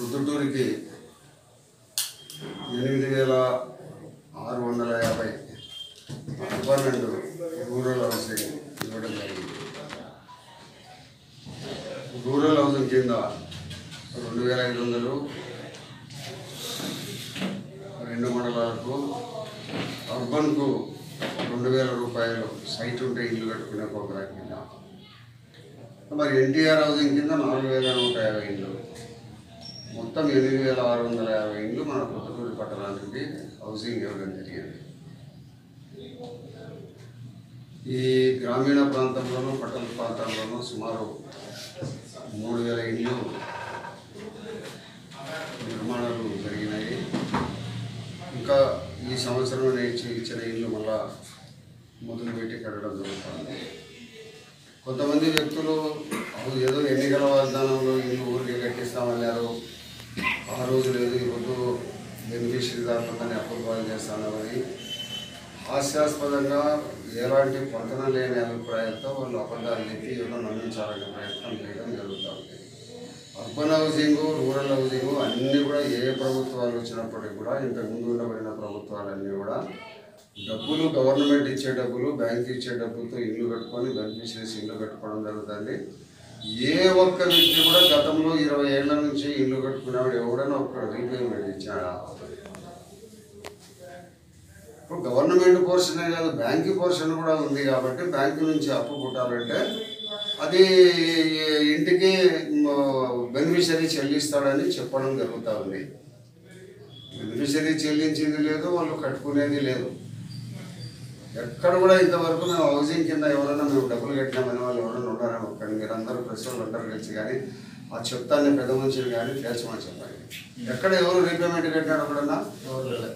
రుద్దుటూరికి ఎనిమిది వేల ఆరు వందల యాభై పన్నెండు రూరల్ హౌసింగ్ ఇవ్వడం జరిగింది. రూరల్ హౌసింగ్ కింద రెండు వేల ఐదు వందలు రెండు మండలాలకు అర్బన్కు రెండు వేల రూపాయలు సైట్ ఉంటే ఇల్లు కట్టుకునే ప్రోగ్రాం కింద. మరి ఎన్టీఆర్ హౌసింగ్ కింద నాలుగు వేల నూట యాభై ఇల్లు. మొత్తం ఎనిమిది వేల ఆరు వందల యాభై ఇండ్లు మన కొత్తూరు పట్టణానికి హౌసింగ్ ఇవ్వడం జరిగింది. ఈ గ్రామీణ ప్రాంతంలోనూ పట్టణ ప్రాంతాల్లోనూ సుమారు మూడు వేల ఇండ్లు నిర్మాణాలు జరిగినాయి. ఇంకా ఈ సంవత్సరం నేర్చి ఇచ్చిన ఇల్లు మళ్ళా మొదలుపెట్టి కట్టడం జరుగుతుంది. కొంతమంది వ్యక్తులు ఏదో ఎన్నికల వాగ్దానంలో ఇల్లు ఊరికే కట్టిస్తామన్నారు. ఆ రోజు లేదు ఈరోజు బెనిఫిషరీదారులని అప్రూవల్ చేస్తామని హాస్యాస్పదంగా ఎలాంటి పొంతన లేని అభిప్రాయంతో వాళ్ళు అబద్ధాలు చెప్పి ఏదో నమ్మించాలనే ప్రయత్నం చేయడం జరుగుతుంది అర్బన్ హౌసింగ్ రూరల్ హౌసింగ్ అన్నీ కూడా ఏ ప్రభుత్వాలు వచ్చినప్పటికీ కూడా ఇంతకుముందు ఉండబడిన ప్రభుత్వాలన్నీ కూడా డబ్బులు గవర్నమెంట్ ఇచ్చే డబ్బులు బ్యాంక్ ఇచ్చే డబ్బులతో ఇల్లు కట్టుకొని బెనిఫిషరీస్ ఇల్లు కట్టుకోవడం జరుగుతుంది. ఏ ఒక్క వ్యక్తి కూడా గతంలో ఇరవై ఏళ్ళ నుంచి ఇల్లు కట్టుకునేవాడు ఎవడైనా ఒక రీపేమెంట్ ఇచ్చాడు ఇప్పుడు గవర్నమెంట్ పోర్షనే కాదు బ్యాంక్ పోర్షన్ కూడా ఉంది కాబట్టి బ్యాంకు నుంచి అప్పు పుట్టాలంటే అది ఇంటికి బెనిఫిషరీ చెల్లిస్తాడని చెప్పడం జరుగుతూ ఉంది. బెనిఫిషరీ చెల్లించింది లేదు వాళ్ళు కట్టుకునేది లేదు. ఎక్కడ కూడా ఇంతవరకు మేము హౌసింగ్ కింద ఎవరైనా మేము డబ్బులు కట్టినామని వాళ్ళు ఎవరైనా ఉన్నారేమో కానీ మీరు అందరూ వాళ్ళు ఉంటారు కలిసి కానీ ఆ చెప్తాన్ని పెద్ద మనుషులు కానీ తేల్చమని చెప్పాలి. ఎక్కడ ఎవరు రీపేమెంట్ లేదు.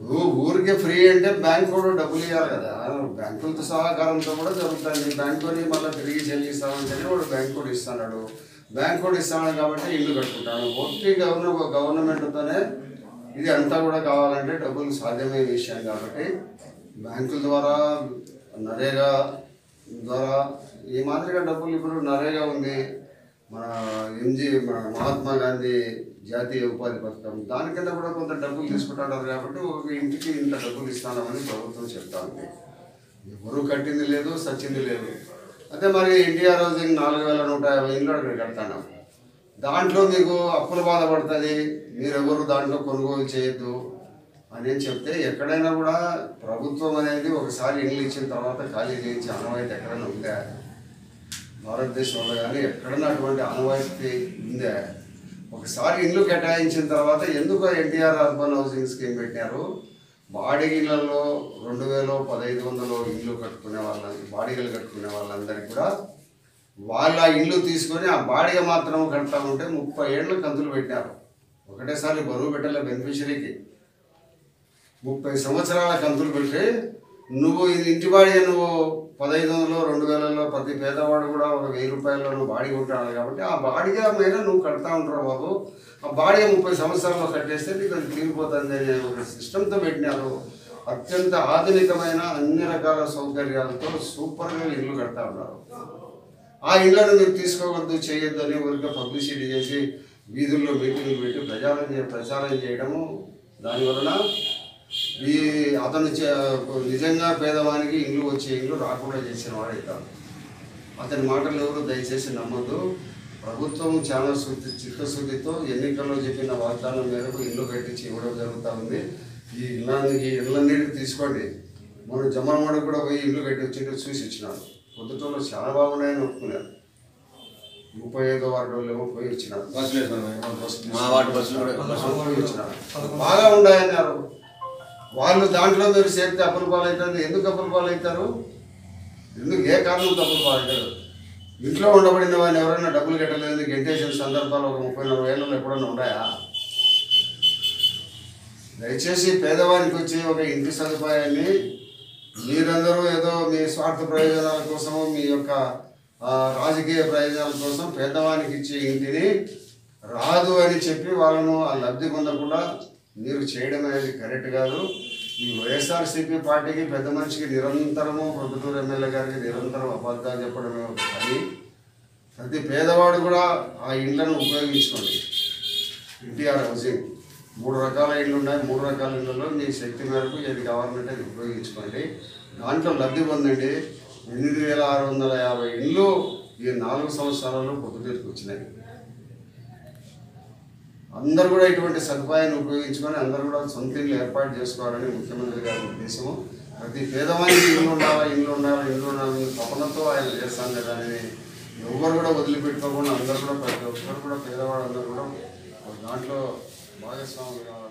ఊ- ఊరికే ఫ్రీ అంటే బ్యాంక్ కూడా డబ్బులు ఇవ్వాలి కదా. బ్యాంకులతో సహకారంతో కూడా జరుగుతుంది. బ్యాంక్ కొని మళ్ళీ తిరిగి చెల్లిస్తామంటేనే వాడు బ్యాంక్ కూడా ఇస్తున్నాడు. బ్యాంక్ కూడా ఇస్తున్నాడు కాబట్టి ఇల్లు కట్టుకుంటాడు. ఒట్టి గవర్నమెంట్ గవర్నమెంట్తోనే ఇది అంతా కూడా కావాలంటే డబ్బులు సాధ్యమయ్యే విషయం కాబట్టి బ్యాంకుల ద్వారా నరేగా ద్వారా ఈ మాదిరిగా డబ్బులు ఇప్పుడు నరేగా ఉంది. మన ఎంజీ మన మహాత్మా గాంధీ జాతీయ ఉపాధి పథకం దాని కింద కూడా కొంత డబ్బులు తీసుకుంటున్నారు కాబట్టి ఒక ఇంటికి ఇంత డబ్బులు ఇస్తామని ప్రభుత్వం చెప్తా ఉంది ఎవరు కట్టింది లేదు సచ్చింది లేదు. అదే మరి ఎన్టీఆర్ హౌసింగ్ నాలుగు వేల నూట యాభై ఇంట్లో అక్కడ కడతాను. దాంట్లో మీకు అప్పుల బాధపడుతుంది మీరెవరు దాంట్లో కొనుగోలు చేయొద్దు అని చెప్తే ఎక్కడైనా కూడా ప్రభుత్వం అనేది ఒకసారి ఇల్లు ఇచ్చిన తర్వాత ఖాళీ చేయించి ఆనవాయితీ ఎక్కడైనా ఉందా? భారతదేశంలో కానీ ఎక్కడైనా అటువంటి ఆనవాయితీ ఉందే? ఒకసారి ఇల్లు కేటాయించిన తర్వాత ఎందుకు ఎన్టీఆర్ అర్బన్ హౌసింగ్ స్కీమ్ పెట్టారు బాడిగిళ్ళలో రెండు వేలు పదహైదు వందలు ఇల్లు కట్టుకునే వాళ్ళ బాడీగలు కట్టుకునే వాళ్ళందరికీ కూడా వాళ్ళ ఇల్లు తీసుకొని ఆ బాడిగ మాత్రం కడతా ఉంటే ముప్పై ఏళ్ళు కంతులు పెట్టారు. ఒకటేసారి బరువు పెట్టలే బెనిఫిషరీకి. ముప్పై సంవత్సరాల కంతులు పెట్టి నువ్వు ఇది ఇంటి బాడిగ నువ్వు పదహైదు వందలు రెండు వేలలో ప్రతి పేదవాడు కూడా ఒక వెయ్యి రూపాయల్లో నువ్వు బాడిగ ఉంటాడు కాబట్టి ఆ బాడిగ మీద నువ్వు కడతా ఉంటావు బాబు. ఆ బాడిగ ముప్పై సంవత్సరాల్లో కట్టేస్తే నీకు అది తీరిపోతుంది అనే ఒక సిస్టంతో పెట్టినారు. అత్యంత ఆధునికమైన అన్ని రకాల సౌకర్యాలతో సూపర్గా ఇల్లు కడతా ఉన్నారు. ఆ ఇళ్ళను మీరు తీసుకోవద్దు చేయొద్దు అని ఊరికే పబ్లిసిటీ చేసి వీధుల్లో మీటింగ్లు పెట్టి ప్రచారం ప్రచారం చేయడము. దానివలన ఈ అతను చే- నిజంగా పేదవానికి ఇండ్లు వచ్చే ఇల్లు రాకుండా చేసిన వాడు అతని మాటలు ఎవరు దయచేసి నమ్మద్దు. ప్రభుత్వం చాలా శుద్ధి చిత్తశుద్ధితో ఎన్నికల్లో చెప్పిన వాగ్దానం మేరకు ఇల్లు కట్టించి ఇవ్వడం జరుగుతూ ఉంది. ఈ ఇళ్ళని ఈ ఇళ్ళన్నిటికి తీసుకోండి. మనం జమ్మలమడ కూడా పోయి ఇల్లు కట్టి వచ్చి చూసి ఇచ్చినాడు పొద్దుటోళ్ళు చాలా బాగున్నాయని ఒప్పుకున్నారు. ముప్పై ఐదో వార్డు ఏమో పోయి వచ్చినారు. మా బస్సులు పోయి వచ్చినారు. బాగా ఉన్నాయన్నారు. వాళ్ళు దాంట్లో మీరు చేస్తే అప్పుల పాలు అవుతుంది ఎందుకు అప్పుల పాలు అవుతారు ఎందుకు ఏ కారణం అప్పుల పాలు అవుతారు ఇంట్లో ఉండబడిన వాడిని ఎవరైనా డబ్బులు కట్టలేదు గెంటేసిన సందర్భాలు ఒక ముప్పై నలభై ఏళ్ళు ఎప్పుడైనా ఉన్నాయా? దయచేసి పేదవారికి వచ్చి ఒక ఇంటి సదుపాయాన్ని మీరందరూ ఏదో మీ స్వార్థ ప్రయోజనాల కోసము మీ యొక్క రాజకీయ ప్రయోజనాల కోసం పేదవానికి ఇచ్చే ఇంటిని రాదు అని చెప్పి వాళ్ళను ఆ లబ్ధి పొందకుండా మీరు చేయడం అనేది కరెక్ట్ కాదు. ఈ వైఎస్ఆర్సీపీ పార్టీకి పెద్ద మనిషికి నిరంతరము ప్రభుత్వ ఎమ్మెల్యే గారికి నిరంతరం అబద్ధాలు చెప్పడమే ఒక పని. ప్రతి పేదవాడు కూడా ఆ ఇండ్లను ఉపయోగించుకోండి. ఎన్టీఆర్ హౌసింగ్. మూడు రకాల ఇళ్ళు ఉన్నాయి. మూడు రకాల ఇళ్ళలో మీ శక్తి మేరకు ఏది కావాలంటే అది ఉపయోగించుకోండి. దాంట్లో లబ్ధి పొందండి. ఎనిమిది వేల ఆరు వందల యాభై ఇళ్ళు ఈ నాలుగు సంవత్సరాలలో పొద్దుటూరుకు వచ్చినాయి. అందరూ కూడా ఇటువంటి సదుపాయాన్ని ఉపయోగించుకొని అందరూ కూడా సొంత ఇల్లు ఏర్పాటు చేసుకోవాలని ముఖ్యమంత్రి గారి ఉద్దేశము. ప్రతి పేదవానికి ఇల్లు ఉండాలా ఇల్లు ఉండాలా ఇల్లు ఉండాలని తపనతో ఆయన చేస్తాను కదా ఎవరు కూడా వదిలిపెట్టుకోకుండా అందరూ కూడా ప్రతి ఒక్కరు కూడా పేదవాడు అందరూ కూడా దాంట్లో Marcus Alvarado